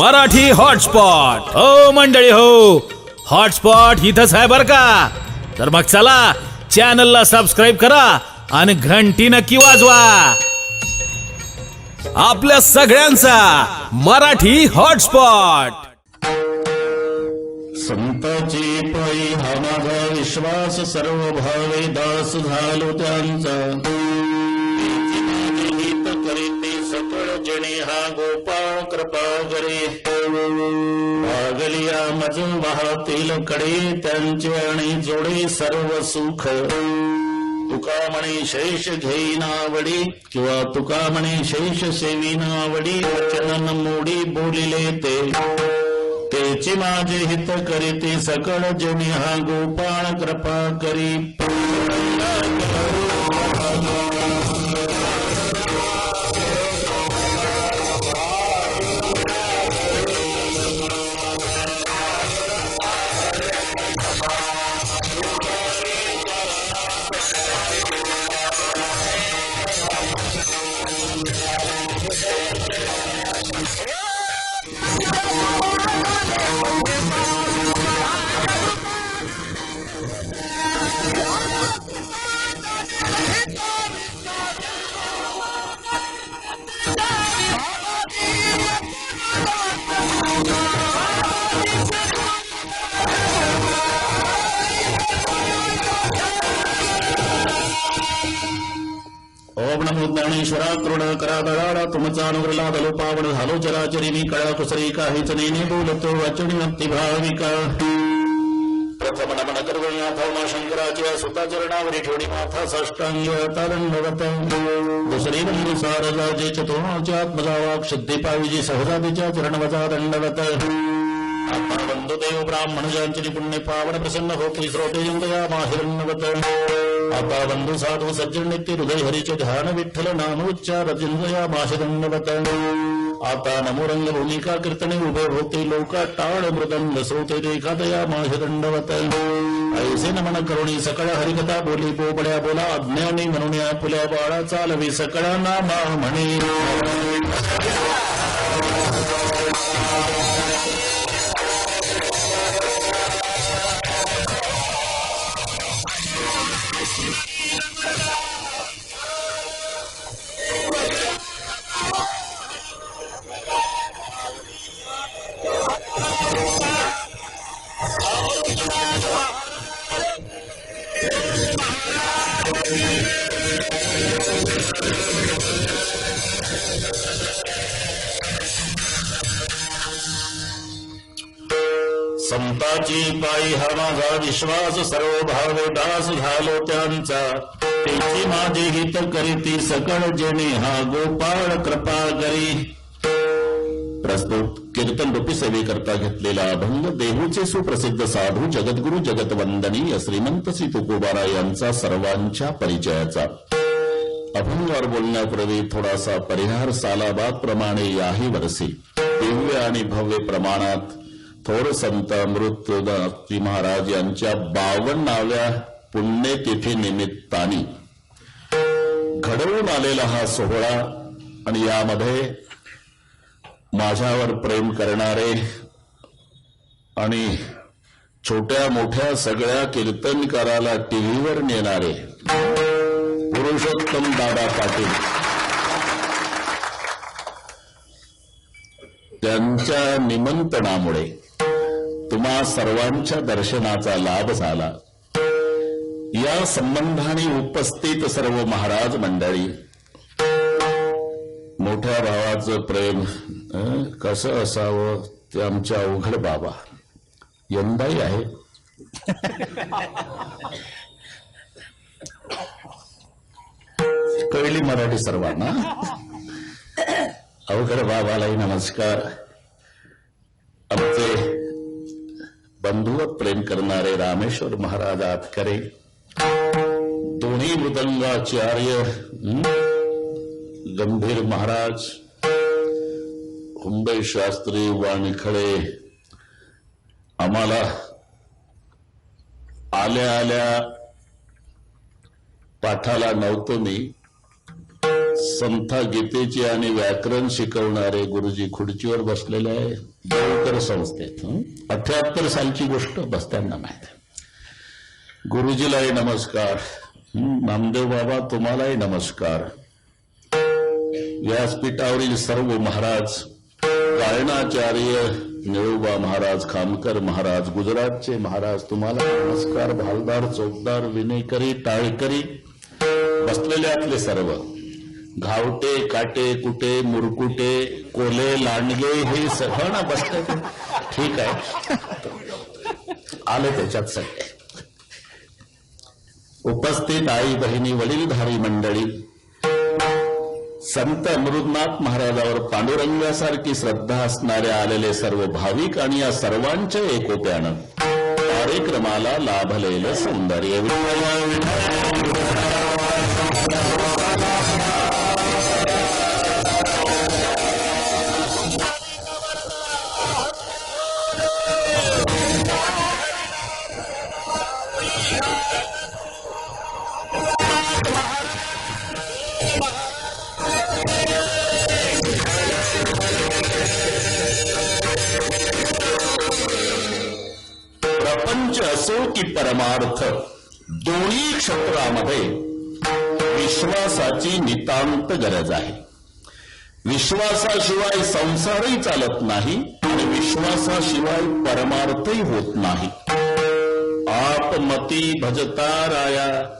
Marathi hotspot. हो मंडळी हो. हॉटस्पॉट इथंच आहे बर का? तर मग चला चॅनलला सबस्क्राईब करा आणि घंटी नक्की वाजवा. आपल्या सगळ्यांचा मराठी हॉटस्पॉट. संताची पायी हा माझा विश्वास सर्व भावे दास झालो त्यांचा. सकळ हा गोपाळ कृपा करे. भागलिया मजून वाहतील कडे त्यांचे आणि जोडे सर्व सुख. तुका म्हणे शैष घेईनावडी किंवा तुका म्हणे शैष सेविनावडी वचन मोडी बोलिले ते. तेची माझे हित करीते सकळ जनी हा गोपाळ कृपा करी. ज्ञानेश्वरा करुण करा दळाळा तुमचा अनुग्रला दलो पावड झालो चराचरी मी कळा कुसरी काहीच नेने बोलतो वचनी अति भाविका. प्रथम नमन कर्मनाथ मा शंकराच्या सुताचरणावरी ठेवणी माथा साष्टांग तादंडवत दुसरी बंधू सारजाचे चतुर्णाच्या आत्मजावाक शुद्धी पाविजी सहजादीच्या चरणवजा दंडवत. आत्मा बंधुदेव ब्राह्मण ज्यांची पुण्य पावन प्रसन्न होती श्रोते इंदया आता बंधू साधू सज्जन नित्य हृदय हरीचे ध्यान विठ्ठल नामोच्चार जिंजया माहिरण्यवत आता नमोरंग भूमिका कीर्तने उभे होते लोका टाळ मृदंग श्रोते रेखादया माहिरण्यवत ऐसे नमन करुणी सकळ हरिकथा बोली बोबड्या बोला अज्ञानी म्हणून या फुल्या बाळा चालवी सकळा नामा म्हणे। संताची पायी हा माझा विश्वास सर्व भावे दास झालो त्यांचा. त्याची माझी हित करीती सकळ जेणे हा गोपाळ कृपा करी. प्रस्तुत कीर्तन रूपी सेवेकरता घेतलेला अभंग देहूचे सुप्रसिद्ध साधू जगद्गुरु जगतवंदनीय श्रीमंत श्री तुकोबारा यांचा सर्वांच्या परिचयाचा. अभंगावर बोलण्यापूर्वी थोडासा परिहार सालाबाद प्रमाणे याही वर्षी दिव्य आणि भव्य प्रमाणात थोर संत अमृतदासी महाराज यांच्या बावन्नाव्या पुण्यतिथी निमित्ताने घडवून आलेला हा सोहळा आणि यामध्ये माझ्यावर प्रेम करणारे आणि छोट्या मोठ्या सगळ्या कीर्तनकाराला टीव्हीवर नेणारे पुरुषोत्तम दादा पाटील त्यांच्या निमंत्रणामुळे तुम्हा सर्वांच्या दर्शनाचा लाभ झाला. या संबंधाने उपस्थित सर्व महाराज मंडळी मोठ्या भावाचं प्रेम अं, कसं असावं ते आमच्या अवघड बाबा. यंदाही आहे. कळली मराठी सर्वांना? अवघड बाबालाही नमस्कार. आमचे बंधुवत प्रेम करणारे रामेश्वर महाराज आतकरे. दोन्ही मृदंगाचार्य गंभीर महाराज हुंबे शास्त्री वाणखळे आम्हाला आल्या आल्या पाठाला नव्हतो मी. संथा गीतेची आणि व्याकरण शिकवणारे गुरुजी खुर्चीवर बसलेले आहे देवकर संस्थेत अठ्याहत्तर सालची गोष्ट बसत्यांना माहीत गुरुजीलाही नमस्कार. नामदेव बाबा तुम्हालाही नमस्कार. व्यासपीठावरील सर्व महाराज गायनाचार्य निळोबा महाराज खामकर महाराज गुजरातचे महाराज तुम्हाला नमस्कार. भालदार चौकदार विनेकरी टाळकरी बसलेले सर्व. घावटे काटे कुटे मुरकुटे कोले लांडगे हे सगळं ना बसत. ठीक आहे. आले त्याच्यात सगळे. उपस्थित आई बहिणी वडीलधारी मंडळी संत अमृतनाथ महाराजावर पांडुरंगासारखी श्रद्धा असणाऱ्या आलेले सर्व भाविक आणि या सर्वांच्या एकोप्यानं कार्यक्रमाला लाभलेलं सौंदर्य. परमार्थ. दोन्ही क्षेत्रामध्ये विश्वासाची नितांत गरज आहे. विश्वासाशिवाय संसारही चालत नाही आणि विश्वासाशिवाय परमार्थही होत नाही. आपमती भजता राया.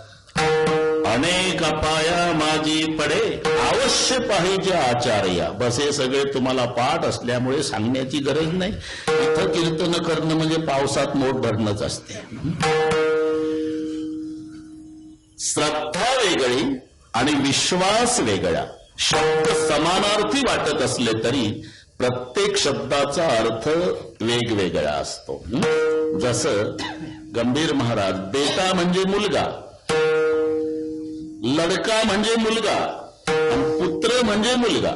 अनेक अपाया माझी पडे अवश्य पाहिजे आचार्य. बस हे सगळे तुम्हाला पाठ असल्यामुळे सांगण्याची गरज नाही. इथं कीर्तन करणं म्हणजे पावसात मोठ भरणंच असते. श्रद्धा वेगळी आणि विश्वास वेगळा. शब्द समानार्थी वाटत असले तरी प्रत्येक शब्दाचा अर्थ वेगवेगळा असतो. जसं गंभीर महाराज बेटा म्हणजे मुलगा. लडका म्हणजे मुलगा पुत्र म्हणजे मुलगा.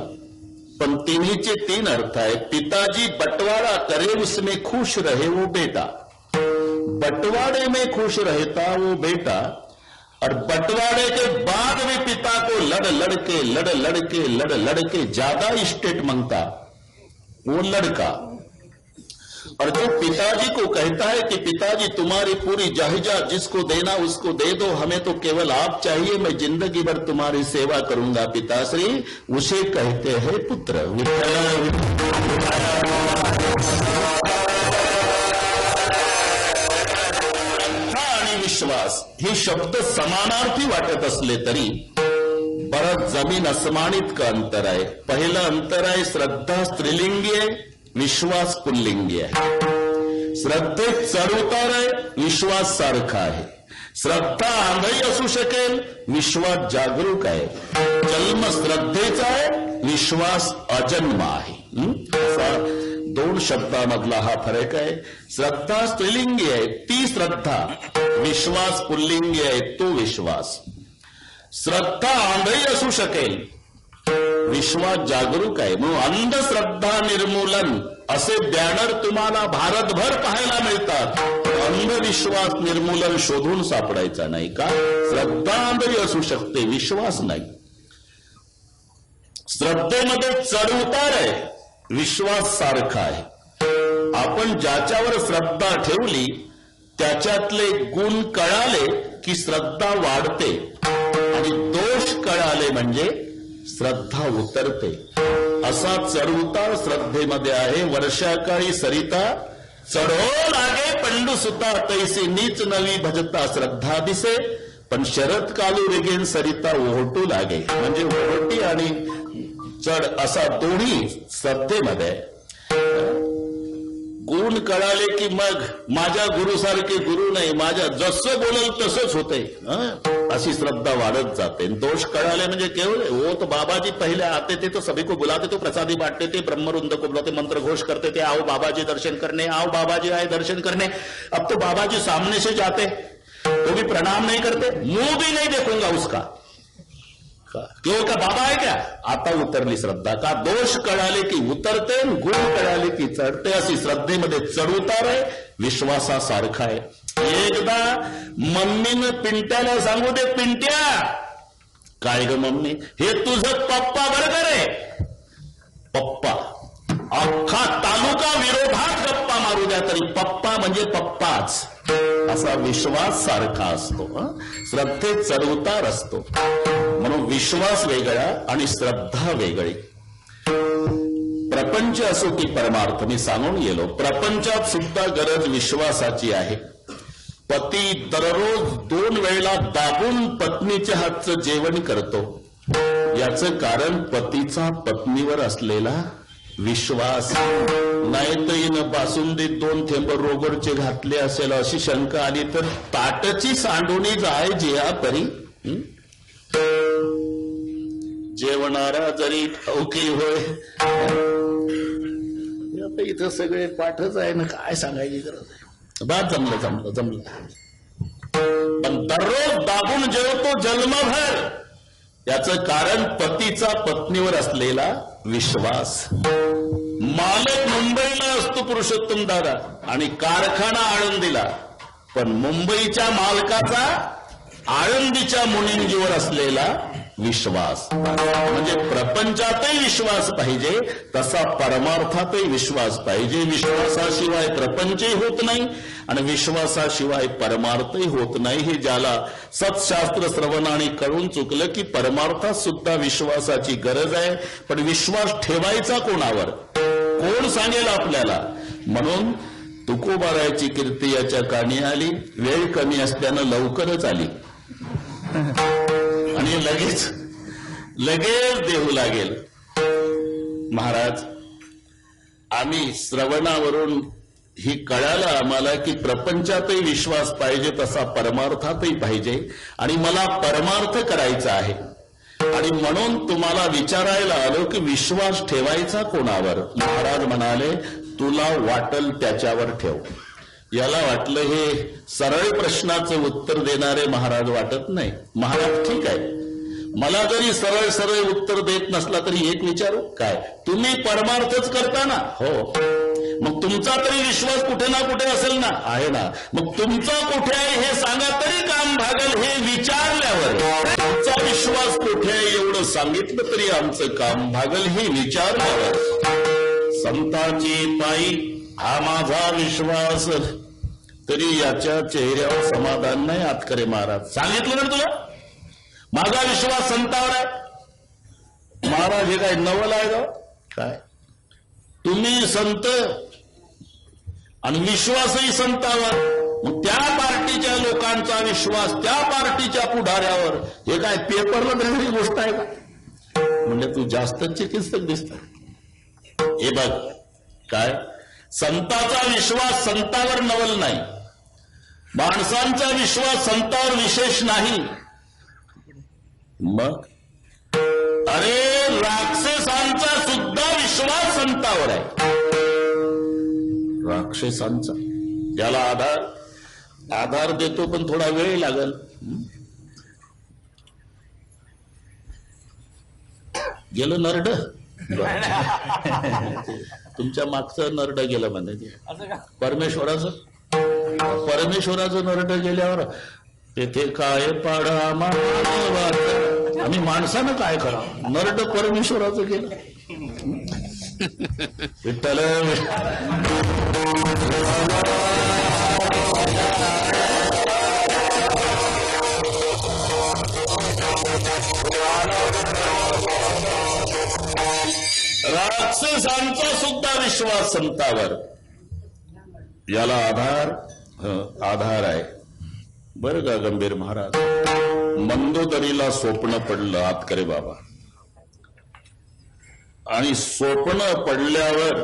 पण तिन्हीचे तीन अर्थ आहेत. पिताजी बटवारा करे उसमें खुश रहे वो बेटा. बंटवारे में खुश रहता वो बेटा और बंटवारे के बाद भी पिता को लड़ लड़के लड़ लड़के लड़ लड़के ज़्यादा स्टेट माँगता वो लड़का. और जो पिताजी को कहता है कि पिताजी, तुम्हारी पूरी जाहिजा जिसको देना उसको दे दो, हमें तो केवल आप चाहिए, मैं ज़िंदगी भर तुम्हारी सेवा करूँगा, पिताश्री। उसे कहते हैं पुत्र। विश्वास, हे शब्द समानार्थी वाटत असले तरी। बरंच ज़मीन असमानित का अंतर आहे। पहिलं अंतर आहे श्रद्धा स्त्रीलिंगी आहे विश्वास पुल्लिंगी आहे. श्रद्धेत चढउतार आहे विश्वास सारखा आहे. श्रद्धा आंधळी असू शकेल विश्वास जागरूक आहे. जन्म श्रद्धेचा आहे विश्वास अजन्म आहे. असा दोन शब्दामधला हा फरक आहे. श्रद्धा स्त्रीलिंगी आहे ती श्रद्धा. विश्वास पुल्लिंगी आहे तो विश्वास. श्रद्धा आंधळी असू शकेल विश्वास जागरूक आहे. म्हणून अंधश्रद्धा निर्मूलन असे बॅनर तुम्हाला भारतभर पाहायला मिळतात. अंधविश्वास निर्मूलन शोधून सापडायचा नाही का? श्रद्धा असू शकते विश्वास नाही. श्रद्धेमध्ये चढउतार आहे विश्वास सारखा आहे. आपण ज्याच्यावर श्रद्धा ठेवली त्याच्यातले गुण कळाले की श्रद्धा वाढते. आणि दोष कळाले म्हणजे श्रद्धा उतरते. असा चढउतार श्रद्धेमध्ये आहे. वर्षाकाळी सरिता चढो लागे पंडू सुता तैसे नीच नवी भजता श्रद्धा दिसे. पण शरद कालू रेगेन सरिता ओहटू लागे. म्हणजे ओहटी आणि चढ असा दोन्ही श्रद्धेमध्ये गुण कळाले की मग, माझ्या गुरुसारखे गुरु नाही, माझ्या जसं बोलल तसंच होते? अशी श्रद्धा वाढत जाते. दोष कळाले म्हणजे केवळ वो तो बाबाजी पहले आते थे तो सभी को बुलाते तो प्रसादी बांटते थे ब्रह्मरुंद को बुलाते मंत्र घोष करते थे आओ बाबाजी दर्शन करने आओ बाबाजी आए दर्शन करने अब तो बाबाजी सामने से जाते. तो भी प्रणाम नहीं करते, मुँह भी नहीं देखूँगा उसका. क्यों का बाबा आहे का आता उतरली श्रद्धा का? दोष कळाले की उतरते गुण कळाले की चढते. अशी श्रद्धेमध्ये चढउतार आहे विश्वासासारखा आहे. एकदा मम्मीनं पिंट्याला सांगू दे पिंट्या काय ग मम्मी? हे तुझं पप्पा बरोबर आहे. पप्पा अख्खा तालुका विरोधात गप्पा मारू द्या तरी. पप्पा म्हणजे पप्पाच. असा विश्वास सारखा असतो श्रद्धेत चढउतार असतो. म्हणून विश्वास वेगळा आणि श्रद्धा वेगळी. प्रपंच असो की परमार्थ मी सांगून गेलो. प्रपंचात सुद्धा गरज विश्वासाची आहे. पती दररोज दोन वेळेला दाबून पत्नीच्या हातचं जेवण करतो. याचं कारण पतीचा पत्नीवर असलेला विश्वास. नाही तर हिनं बासुंदीत दोन थेंब रोगडचे घातले असेल अशी शंका आली तर ताटची सांडोणी जाय जिया परी. जेवणारा जरी ठाऊकी होय. आता इथं सगळे पाठच आहे ना काय सांगायची गरज आहे? बा जमलं जमलं जमलं. पण दररोज दाबून जेवतो जन्मभर. याच कारण पतीचा पत्नीवर असलेला विश्वास. मालक मुंबईला असतो पुरुषोत्तम दादा. आणि कारखाना आळंदीला पण मुंबईच्या मालकाचा आळंदीच्या मुनिंजीवर असलेला विश्वास. म्हणजे प्रपंचातही विश्वास पाहिजे तसा परमार्थातही विश्वास पाहिजे. विश्वासाशिवाय प्रपंचही होत नाही आणि विश्वासाशिवाय परमार्थही होत नाही. हे ज्याला सत्शास्त्र श्रवणाने कळून चुकलं की परमार्थात सुद्धा विश्वासाची गरज आहे पण विश्वास ठेवायचा कोणावर? कोण सांगेल आपल्याला? म्हणून तुकोबारायची कीर्ती याच्या काणी आली वेळ कमी असल्यानं लवकरच आली. आणि लगेच लगेच देऊ लागेल. महाराज आम्ही श्रवणावरून ही कळालं आम्हाला की प्रपंचातही विश्वास पाहिजे तसा परमार्थातही पाहिजे आणि मला परमार्थ करायचा आहे. आणि म्हणून तुम्हाला विचारायला आलो की विश्वास ठेवायचा कोणावर? महाराज म्हणाले तुला वाटल त्याच्यावर ठेव. याला वाटलं हे सरळ प्रश्नाचं उत्तर देणारे महाराज वाटत नाही. महाराज ठीक आहे. मला जरी सरळ सरळ उत्तर देत नसला तरी एक विचारू? काय? तुम्ही परमार्थच करता ना? हो. मग तुमचा तरी विश्वास कुठे ना कुठे असेल ना? आहे ना. मग तुमचा कुठे आहे हे सांगा तरी काम भागल हे विचारल्यावर. तुमचा विश्वास कुठे आहे एवढं सांगितलं तरी आमचं काम भागल हे विचारल्यावर. संतांची पायी हा माझा विश्वास. तरी याच्या चेहऱ्यावर समाधान नाही आतकरे महाराज. सांगितलं ना तुला? माझा विश्वास संतावर आहे. महाराज हे काय नवल आहे का काय? तुम्ही संत आणि विश्वासही संतावर. मग त्या पार्टीच्या लोकांचा विश्वास त्या पार्टीच्या पुढाऱ्यावर. हे काय पेपरला देणारी गोष्ट आहे का? म्हणजे तू जास्त चिकित्सक दिसत हे बघ काय? संताचा विश्वास संतावर नवल नाही. माणसांचा विश्वास संतावर विशेष नाही. मग? अरे राक्षसांचा सुद्धा विश्वास संतावर आहे. राक्षसांचा? याला आधार आधार देतो पण थोडा वेळ लागल. गेलं नरड? तुमच्या मागचं नरड गेलं म्हणे. परमेश्वराचं? परमेश्वराचं नरटं गेल्यावर तेथे काय पाडा मानवाचा. आम्ही माणसानं काय करा नरट परमेश्वराचं केलं. विठ्ठल. राक्षसांचा सुद्धा विश्वास संतावर. याला आधार आधार आहे. बरं का गंभीर महाराज? मंदोदरीला स्वप्न पडलं आतकरे बाबा. आणि स्वप्न पडल्यावर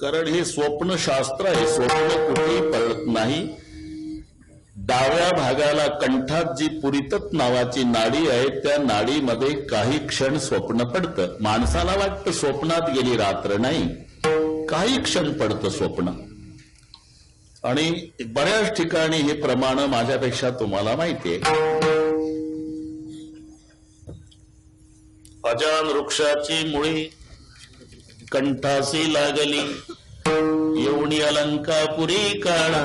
कारण हे स्वप्न शास्त्र आहे स्वप्न कुठेही पडत नाही. डाव्या भागाला कंठात जी पुरितत नावाची नाडी आहे त्या नाडीमध्ये काही क्षण स्वप्न पडतं. माणसाला वाटतं स्वप्नात गेली रात्र नाही. काही क्षण पडतं स्वप्न. आणि बऱ्याच ठिकाणी हे प्रमाण माझ्यापेक्षा तुम्हाला माहितीये. अजान वृक्षाची मुळी कंठासी लागली येवणी अलंकापुरी काळा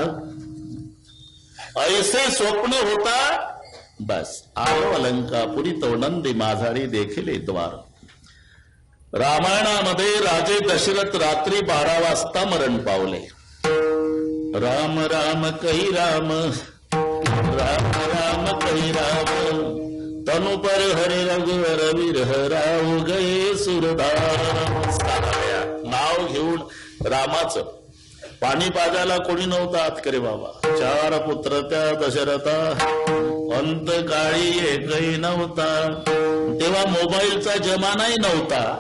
ऐसे स्वप्न होता बस आलो अलंकापुरी तो नंदी माझारी देखील द्वार रामायणामध्ये राजे दशरथ रात्री बारा वाजता मरण पावले. राम राम कही राम राम राम कही राम। तनु पर हरे रघुवर विरह राव गये सुरधाम नाव घेऊन रामाचं. पाणी पाजायला कोणी नव्हता आतकरे बाबा. चार पुत्र त्या दशरथा. अंत काळी एकही नव्हता. तेव्हा मोबाईलचा जमानाही नव्हता.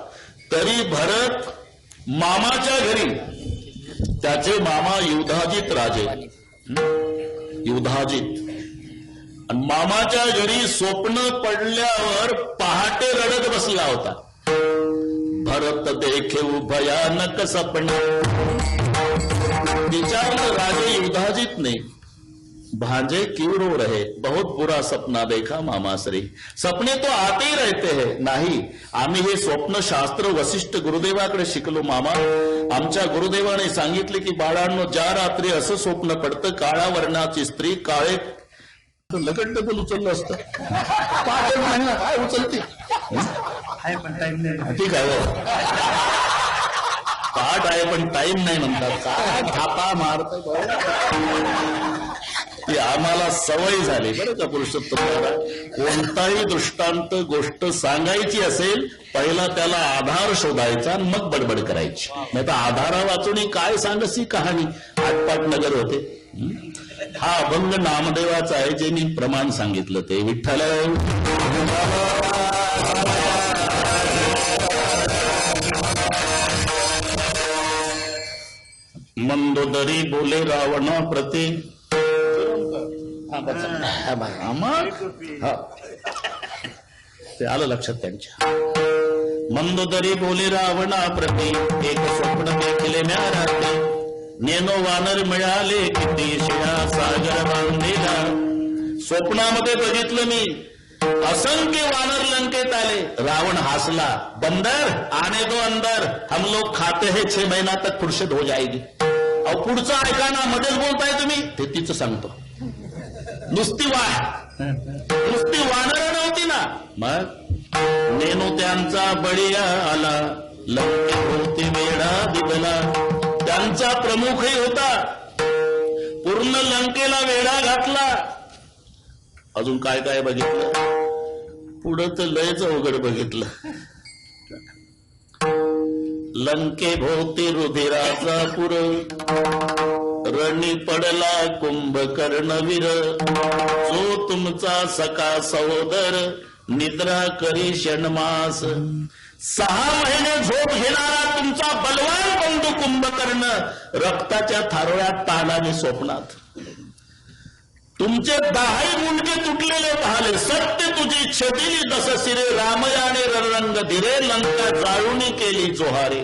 तरी भरत मामाच्या घरी त्याचे मामा युधाजित राजे. युधाजित मामाच्या घरी स्वप्न पडल्यावर पहाटे रडत बसला होता. भरत देखेऊ भयानक सपन. विचारलं राजे युधाजित नाही. भांजे क्यों रो रहे? बहुत बुरा सपना देखा मामाश्री सपने तो आते ही रहते हैं। नाही आम्ही हे स्वप्न शास्त्र वशिष्ठ गुरुदेवाकडे शिकलो मामा। आमच्या गुरुदेवाने सांगितले की बाळांनो ज्या रात्री असं स्वप्न पडतं काळ्या वर्णाची स्त्री काळे लगट डबल उचललं असतं. काय उचलते? ठीक आहे हो. पाठ आहे पण टाइम नाही म्हणतात. काय थापा मारत ती आम्हाला सवय झाली बरं का पुरुषोत्तम कोणताही दृष्टांत गोष्ट सांगायची असेल पहिला त्याला आधार शोधायचा आणि मग बडबड करायची. नाही तर आधारा वाचून काय सांगसी कहाणी? आटपाट नगर होते. हा अभंग नामदेवाचा आहे जे मी प्रमाण सांगितलं ते. विठ्ठल! मंदोदरी बोले रावणा प्रती. ते आलं लक्षात त्यांच्या. मंदोदरी बोले रावणा प्रती एक स्वप्न देखले म्या रात्री नेनो वानर मिळाले किती शिळा सागर बांधलेला स्वप्नामध्ये बघितलं मी असंख्य वानर लंकेत आले. रावण हंसला बंदर आने दो अंदर. हम लोग खाते हैं छह महीना तक फुर्सत हो जाएगी. अहो पुढचं ऐका ना मध्येच बोलताय तुम्ही. ते तिचं सांगतो. नुसती वा नुसती वानर नव्हती ना. मग? नेनू त्यांचा बळीया आला. लवती वेळा दिबला. त्यांचा प्रमुखही होता. पूर्ण लंकेला वेढा घातला. अजून काय काय बघितलं? पुढं तर लयच अवघड बघितलं. लंके भोवती रुधिराचा पुर रणी पडला कुंभकर्णवीर. जो तुमचा सका सहोदर निद्रा करी क्षणमास सहा महिने झोप घेणारा तुमचा बलवान बंधू कुंभकर्ण रक्ताच्या थारोळ्यात ताडाने स्वप्नात. तुमचे दहाही मुंडके तुटलेले पाहिले. सत्य तुझी छदिली. दस शिरे रामयाने रणरंग धीरे लंका जाळूनी केली जोहारे.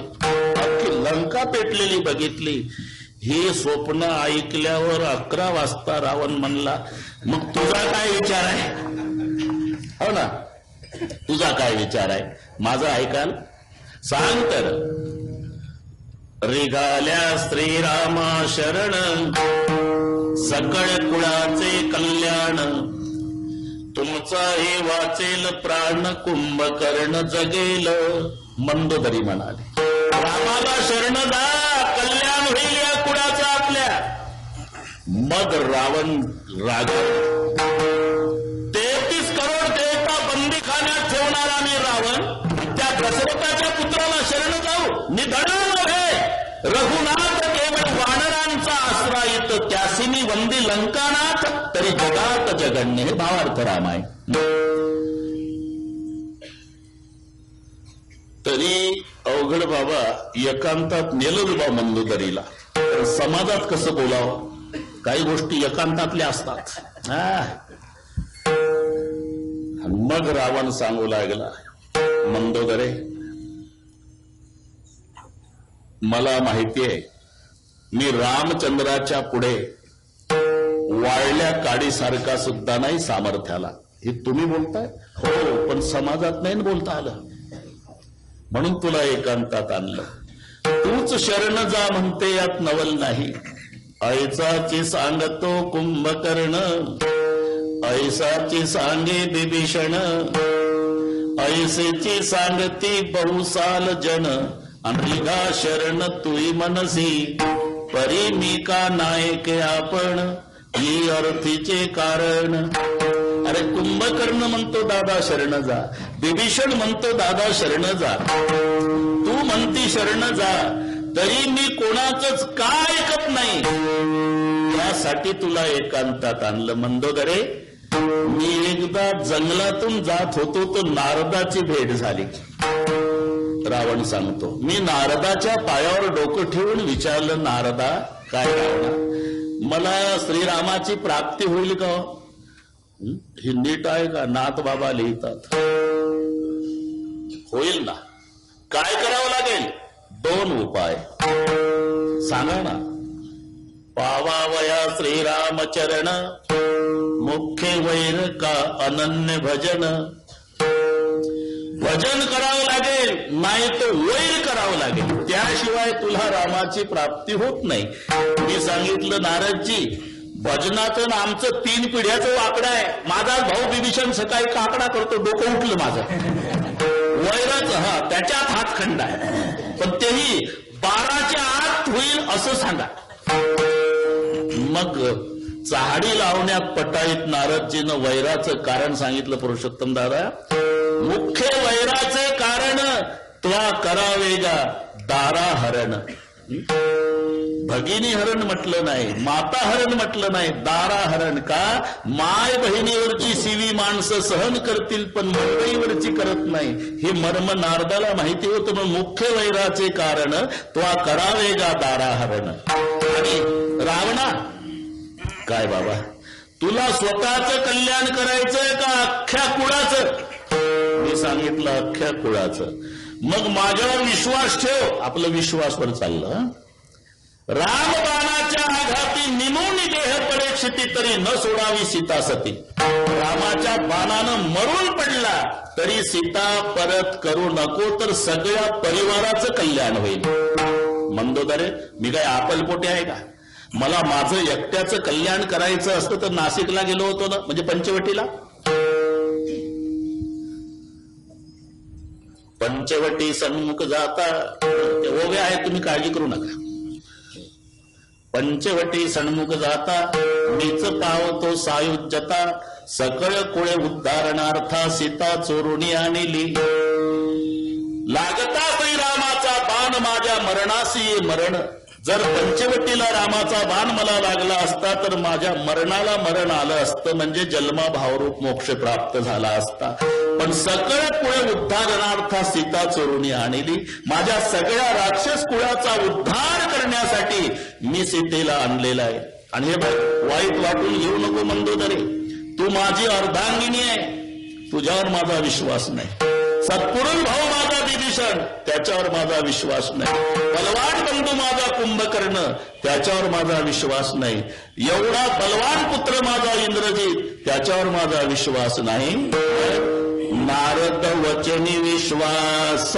अख्खी लंका पेटलेली बघितली. हे स्वप्न ऐकल्यावर अकरा वाजता रावण म्हणला मग तुझा काय विचार आहे? हो ना. तुझा काय विचार आहे? माझा ऐकाल? सांग तर. रिघाल्या श्रीरामा शरण सकळ कुळाचे कल्याण तुमचा हे वाचेल प्राण कुंभकर्ण जगेल मंदोदरी म्हणाले. रामाला शरण दा कल्याण! होईल आपल्या. मग रावण राजा. तेहतीस करोड देवता बंदीखान्यात ठेवणारा मी रावण. त्या दशरथाच्या पुत्राला शरण जाऊ. निधन नव्हे. रघुनाथ केवळ वानरांचा आश्रयित त्यासिनी वंदी लंकानाथ. तरी जगात जगण्य हे भावार्थ रामाय तरी अवघड बाबा एकांतात नेलं बा मंदोदरीला. समाजात कसं बोलावं? काही गोष्टी एकांतातल्या असतात. मग रावण सांगू लागला मंदोदरे मला माहिती आहे मी रामचंद्राच्या पुढे वाळल्या काडीसारखा सुद्धा नाही सामर्थ्याला. हे तुम्ही बोलताय? हो पण समाजात नाही बोलता आलं. म्हणून तुला एकांतात आणलं. तूच शरण जा म्हणते यात नवल नाही. ऐसाची सांगतो कुंभकर्ण ऐसाची सांगे बिभीषण ऐसेची सांगती बहुसाल जन अंबिका शरण तुई मनसी परी मी का आपण ही अर्थीचे कारण. अरे कुंभकर्ण म्हणतो दादा शरण जा बिभीषण म्हणतो दादा शरण जा. म्हणती शरण जा. तरी मी कोणाचंच काय ऐकत नाही? त्यासाठी तुला एकांतात आणलं मंदोदरे. मी एकदा जंगलातून जात होतो तर नारदाची भेट झाली. रावण सांगतो मी नारदाच्या पायावर डोकं ठेवून विचारलं नारदा काय रावणा मला श्रीरामाची प्राप्ती होईल का? हिंदी टाय नीट आहे का? नाथ बाबा लिहितात. होईल ना. काय करावं लागेल? दोन उपाय. सांगा ना. पावावया श्रीरामचरण मुख्य वैर का अनन्य भजन. भजन करावं लागेल नाही तर वैर करावं लागेल. त्याशिवाय तुला रामाची प्राप्ती होत नाही. मी सांगितलं नारदजी भजनाचं आमचं तीन पिढ्याचं वाकडं आहे. माझा भाऊ विभीषण सकाळी काकडा करतो डोकं उठलं माझं. वैरच हा त्याच्यात हातखंड आहे. पण तेही बाराच्या आत होईल असं सांगा. मग चाडी लावण्यात पटाईत नारदजीनं वैराचं कारण सांगितलं पुरुषोत्तम दादा. मुख्य वैराचे कारण त्वा करावेगा दारा हरण भगिनी हरण म्हटलं नाही माता हरण म्हटलं नाही दारा हरण का? माय बहिणीवरची सिवी माणसं सहन करतील पण मंडळीवरची करत नाही. हे मर्म नारदाला माहिती होतं मग मुख्य वैराचे कारण तो करावे गा दारा हरण. आणि रावणा काय बाबा? तुला स्वतःच कल्याण करायचंय का अख्ख्या कुळाचं? मी सांगितलं अख्ख्या कुळाचं. मग माझ्यावर विश्वास ठेव. आपलं विश्वासवर चाललं रामबाणाच्या आघाती निमून देह परीक्षिती तरी न सोडावी सीता सती. रामाच्या बाणानं मरून पडला तरी सीता परत करू नको तर सगळ्या परिवाराचं कल्याण होईल. मंदोदरे मी काय आपलपोटे आहे का? मला माझं एकट्याचं कल्याण करायचं असतं तर नाशिकला गेलो होतो ना म्हणजे पंचवटीला? पंचवटी सन्मुख जाता ते ओवे आहे तुम्ही काळजी करू नका. पंचवटी सणमुख जाता मीच पावतो सायुज्यता सकळ कुळे उद्धारणार्था सीता चोरुणी आणली. लागता श्रीरामाचा बाण माझ्या मरणासी मरण. जर पंचवटीला रामाचा बाण मला लागला असता तर माझ्या मरणाला मरण आलं असतं म्हणजे जन्मा भावरूप मोक्ष प्राप्त झाला असता. पण सकळ कुळे उद्धारणार्था सीता चोरुणी आणली. माझ्या सगळ्या राक्षस कुळाचा उद्धार करण्या मी सीतेला आणलेला आहे. आणि हे बघ वाईट वाटून घेऊ नको मंदोदरे तू माझी अर्धांगिनी आहे. तुझ्यावर माझा विश्वास नाही. सत्पुरुष भाऊ माझा विभीषण त्याच्यावर माझा विश्वास नाही. बलवान बंधू माझा कुंभकर्ण त्याच्यावर माझा विश्वास नाही. एवढा बलवान पुत्र माझा इंद्रजीत त्याच्यावर माझा विश्वास नाही. नारद वचनी विश्वास.